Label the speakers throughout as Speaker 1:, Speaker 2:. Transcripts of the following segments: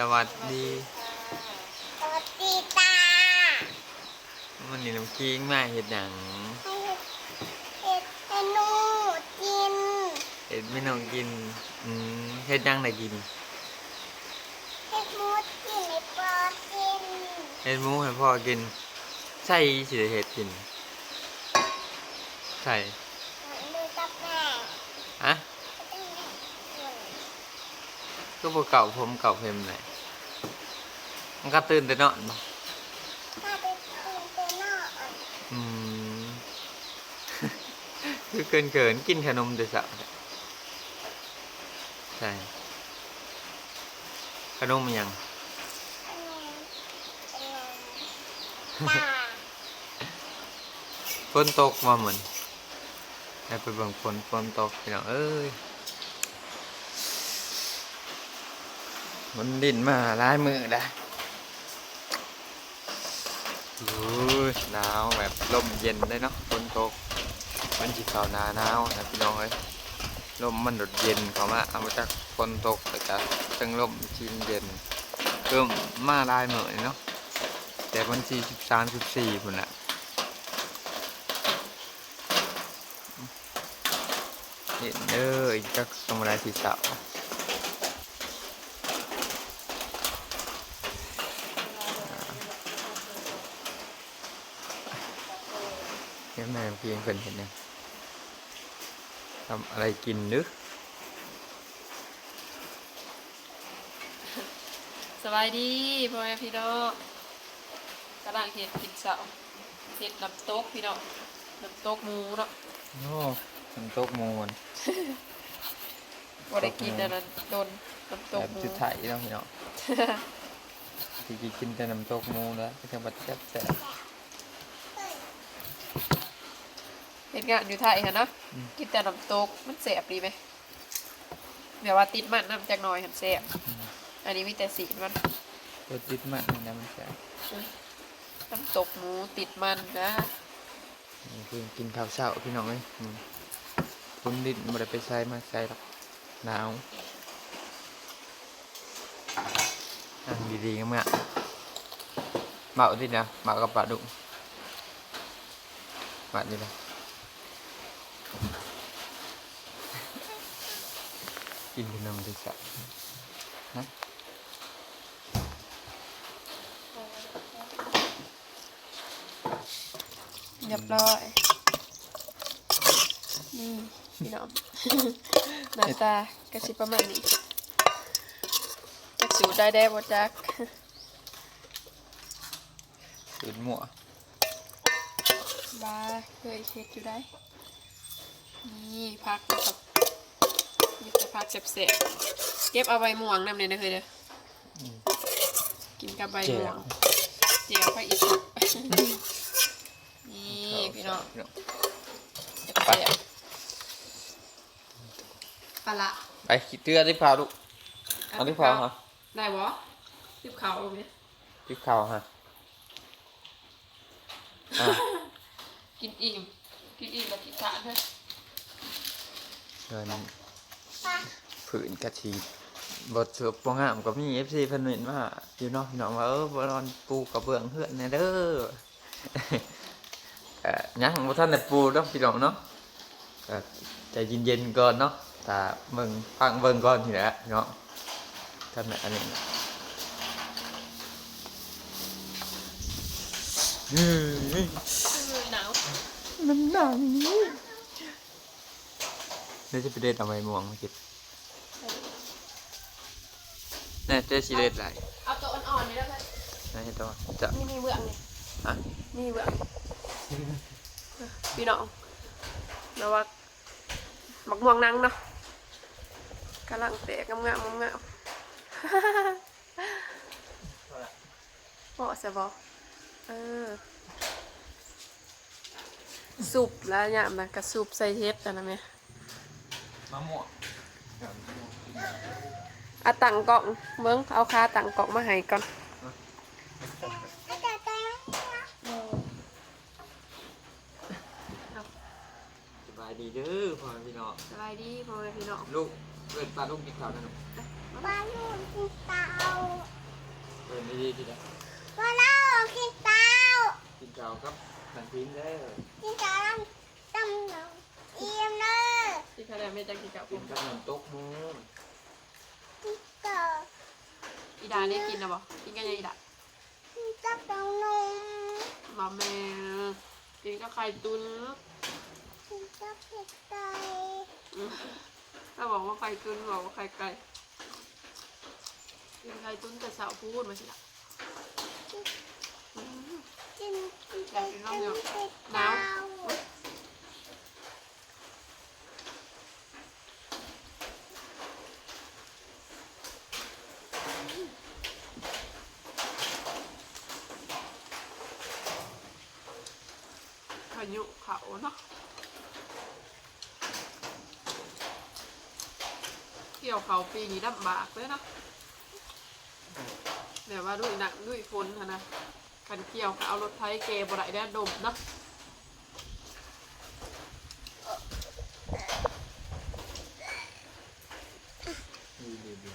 Speaker 1: สวัสดี
Speaker 2: สวัสดีตา
Speaker 1: มันนี่น้ำกิ้งมาเห็ดหยัง
Speaker 2: ให้เห็ดให้หนูกิน
Speaker 1: เห็ดไม่น้องกิน อืมเห็ดหยังได้กิน
Speaker 2: เห็ดมูดกินให้ปอกิน
Speaker 1: เห็ดหมูให้พ่อกิน ใช่สิได้เห็ดกิน ใช่
Speaker 2: มือกับแม่
Speaker 1: อะ
Speaker 2: ก็ต้องเห็ด คน
Speaker 1: ก็บ่เก่าผมเก่าเพมเลยมันก็ตื่นแต่นอนบ่
Speaker 2: ถ้าไปตื่นเต้นนอน
Speaker 1: อืมคือเกินเกินๆกินขนมแต่เช้าใช่ขนมอิหยัง
Speaker 2: เป็นไงเป็นไงตา
Speaker 1: ฝนตกมาเหมือนให้ไปเบิ่งฝนฝนตกพี่น้องเอ้ย มันดินมาหลายมือได้โอ้ยหนาวแบบลมเย็นได้เนาะฝนตกมันจีเขานาหนาวนะพี่น้องเอ้ยลมมันดดเย็นเขามาเอามาจากฝนตกแต่จากจังลมชินเย็นเพิ่มมาลายมือนเนาะแต่วันที่สิบสามสิบสี่พุ่นน่ะเห็นเด้ออีกจักสมุไรสีสาว เห็นแม่เพียงเพิ่นเห็นเนี่ยทำอะไรกินนึก
Speaker 3: สบายดีพ่อแม่พี่น้องกำลังเห็ดกินเสาเห็ดน้ำตกพี่น้องน้ำตกหมูเนาะ
Speaker 1: โอ้น้ำตกมูน
Speaker 3: บ่ได้กินอันนั้นโดนน้ำต
Speaker 1: แบ
Speaker 3: ก
Speaker 1: บ
Speaker 3: หมู
Speaker 1: จุดไทยเนาะพี่เนาะที่กินแต่น้ำตกมูแล้วก็จะบัดแซ่บแซ่บ
Speaker 3: เห็ด งานอยู่ไทยฮะเนาะกินแต่น้ำตกมันแสบดีไหมแบบว่าติดมันน้ำจากน้อยหันแสบอันนี้มีแต่สีมัน
Speaker 1: ตัวติดมันนี่นะมันแซ่บ
Speaker 3: น้ำตกหมูติดมันนะ
Speaker 1: นี่คือกินข้าวเช้าพี่น้องเอ้ยคุณดินบ่ได้ไปใช้มาใช้หรอกหนาวอะดีๆงั้นๆเบาดินะเบากับปลาดุกมาดินะกินขนมดิสัฮะ
Speaker 3: เรียบร้อยนี่พี่น้อง หน้าตากระชิประมาณนี้จักสูตรได้ได้บ่จัก
Speaker 1: สูตรมั่ว
Speaker 3: บ้าเคยเฮ็ดอยู่ได้ นี่พักนะครับ มีแต่พักเสบๆเก็บเอาใบม่วงนำเลยนะเคยเด้ออกินกับใบม่วงเจียวไปอีกนี่พี่น้อง
Speaker 1: พี่น้อง
Speaker 3: เจ็บปลาละ
Speaker 1: ไปขี้เตื้อที่พาวลูกเอาที่พาวฮะ
Speaker 3: ได้บ่ทิบเขาเอาไหม
Speaker 1: ที่ข้าวฮะอะ
Speaker 3: กินอิ่มกินอิ่มแล้วกินสานเถอะ
Speaker 1: เงิน ผืนกะทิบทสวบปงามก็มี FC เพิ่นเห็นว่าอยู่เนาะพี่น้องว่าเออบ่รอนปูกระเบื้องเฮือนแน่เด้อเอ่อยังบ่ทันได้ปูเนาะพี่น้องเนาะก็ใจเย็นๆก่อนเนาะถ้าเบิ่งฟังเบิ่งก่อนทีแหละพี่น้องท่านแม่อันนี้เฮ้ย
Speaker 3: หนาว
Speaker 1: มันหนังนี่ เดี๋ยวจะไปเด็ดเอาไม้ม่วงมากินแน่เจ๊สิเด็ดไร
Speaker 3: เอาตัวอ่อนๆนี่แล้วกัน
Speaker 1: นะเฮ็ดตัวจะ
Speaker 3: นี่มีเบื้องนี่
Speaker 1: อะ
Speaker 3: นี่เบื้องพี่น้องแล้วว่าบักม่วงนังเนาะกำลังแตกงามๆงามๆเหมาะสบอเออสุปแล้วเนี่ยมันกระสุปใส่เทปแต่นะแม่
Speaker 1: มะม่วง
Speaker 3: เอาตังกล่องเบิ้งเอาคาตังกล่องมาให้ก่อน
Speaker 2: ก็จะได้
Speaker 1: สบายดีเด้อพ่อพี่น้อง
Speaker 3: สบายดีพ่อแม่พี่น้อง
Speaker 1: ลูกเกิดปลาลูกกินข้าวนะลูก
Speaker 3: ม
Speaker 2: ปลาลูกกินเตา
Speaker 1: เดินดีๆทีเดียว
Speaker 2: ปลาลูกกินเตา
Speaker 1: กินข้าวครับสันพินได้อ
Speaker 2: กินเตาตำหนองเอี่ยมเนอะ
Speaker 3: ที่คะแนนไม่จะกินกับผ
Speaker 1: กิน
Speaker 3: ม
Speaker 1: กับน้ำตกหมู
Speaker 2: กินเตา
Speaker 3: อีดาเนี่ยกินนะบ่กินกันยังอีดา
Speaker 2: กินกับน้องนม
Speaker 3: มาแม่กินกับไข่ตุ้น
Speaker 2: กินกับเผ็ดไก่
Speaker 3: อืมถ้าบอกว่าไข่ตุ้นบอกว่าไข่ไก่กินไข่ตุ้นแต่สาวพูดมาสิละอืม
Speaker 2: กินกินไก่กินเผ็ด
Speaker 3: หนาว
Speaker 2: เตา
Speaker 3: พา ยุเขาเนาะเกี่ยวเขาปีนี้ลำบากเลยเนาะเดี๋ยวว่าด้วยหนักด้วยฝนนะนะกันเกี่ยวก็เอารถไถเกบไหลได้ดมเนาะ
Speaker 1: ดีดีดี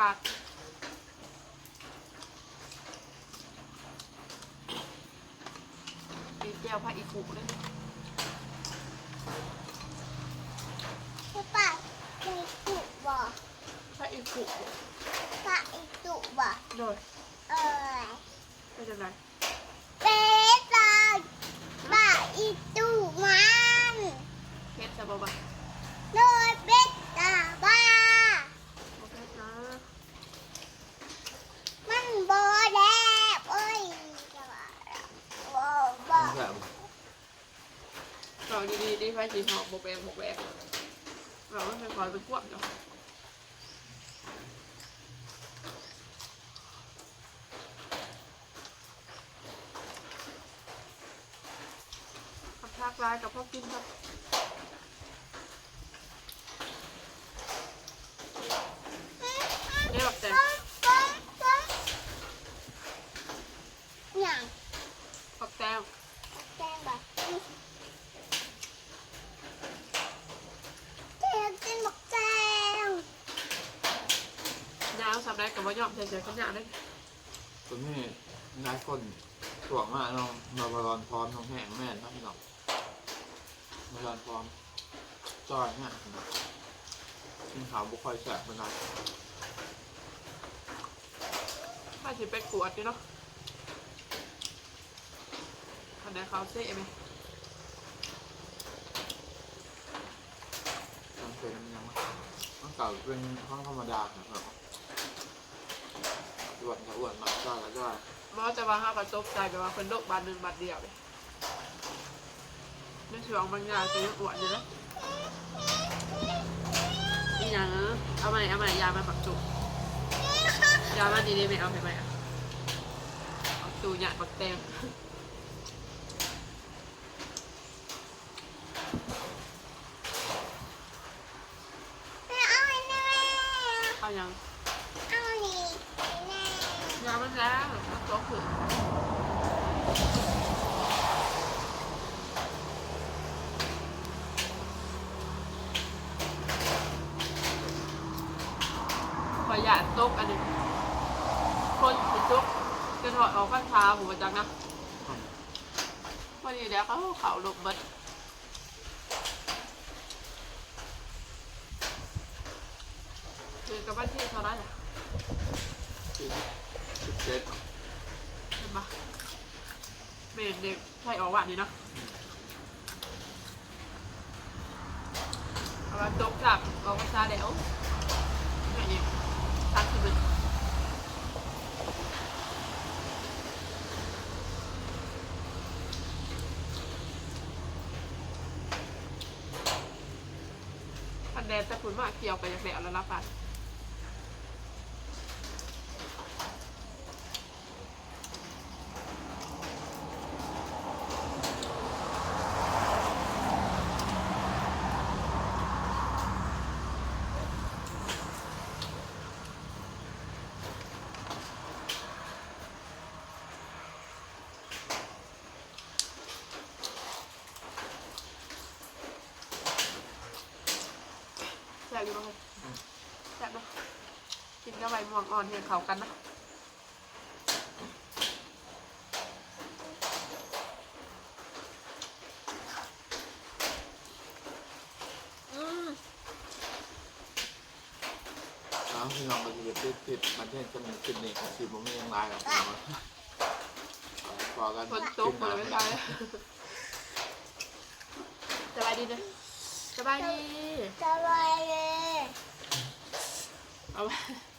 Speaker 3: ผักกาดมีแก้วผักอีกุด้วย
Speaker 2: คือปลาอีตุบ่
Speaker 3: ผักอีกุ
Speaker 2: ปลาอีตุบ่
Speaker 3: โดย
Speaker 2: เออ
Speaker 3: เป็นยังไง
Speaker 2: เป็ดเลยปลาอีตุมัน
Speaker 3: เพชรจะบอกว่า
Speaker 2: โดยเป็ดตาบ้า
Speaker 3: โอเคนะ
Speaker 2: มันบ่แดบเอ้ยจะว่าบ่บ่
Speaker 1: กินแบบ
Speaker 3: เรา ดีไฟสีหอบบกแบกบกแบกเราไม่คอยไปควบเนาะผักทากลายกับพ่อกินครับ เรียกแต่
Speaker 2: ต้มต้มต้มหยัง
Speaker 3: ผักแต้ม
Speaker 2: แกงแบบแกงกินบักแจง
Speaker 3: ยาวสำได้กับว่ายอมเฉยๆเขาหยาได้
Speaker 1: ตัวนี้นายคนถ่วงมากน้องมาบอลอนพร้อมน้องแห้งแม่นเนาะพี่น้องมาบอลพร้อมจอยเนี่ยกินขาวบุคอยแสบมันนะ
Speaker 3: ถ้าจะไปกวดดิเนาะอันไหนเขาเซ่ไหม
Speaker 1: มันเป็นยังไงมันเก่าเป็นห้องธรรมดาครับ อ้วนถ้าอ้วนมากก็แล้วก็
Speaker 3: มอจะว่าห้ากับตกใจไปว่าคนโลกบาทหนึ่งบาทเดียวเลยไม่ช่วงบางอย่างจะยัวอวนอยู่นะนี่ย่างนะเอาใหม่เอาใหม่ยามาปักจุกยามาดีๆไม่เอาไปไหมอะเอาตูหยาดปักเต็ม
Speaker 2: แม่เอาไอ้แน่
Speaker 3: เอาอย่าง
Speaker 2: เอานี่แน่
Speaker 3: ยามันแล้วมันตัวขืนขยาดตกอันนึ่งคนติดตุกจะถอดออกข้างเท้าผมมาจังนะวันนี้เดี๋ยวเขาเขาหลบบัดคือกับบ้านที่เท่าไหรล่ะ
Speaker 1: สิบเจ็ด
Speaker 3: เห็นปะเมนเด็กใช่ออกว่านี่เนาะเอาไว้ตกจับออกมาซาเดี๋ยวเนี่นี่ตัดขึ้นมาพันแดนแต่คุณว่าเกี่ยวไปอย่างแล้วแล้วละปัน บอยู่บ้างแซ่บเนาะกินกับใบม่วงอ่อนเนี่ยเขากันนะอืม
Speaker 1: น้ำพี่น้องมันจะติดติดมันเช่นจะมีติดนี่สิมันไม่ยังลายหรอกพี่น้องพอกัน
Speaker 3: ฝนตกหมดเลยไม่ได้สบายดีนะสบายดี
Speaker 2: สบายเ Ama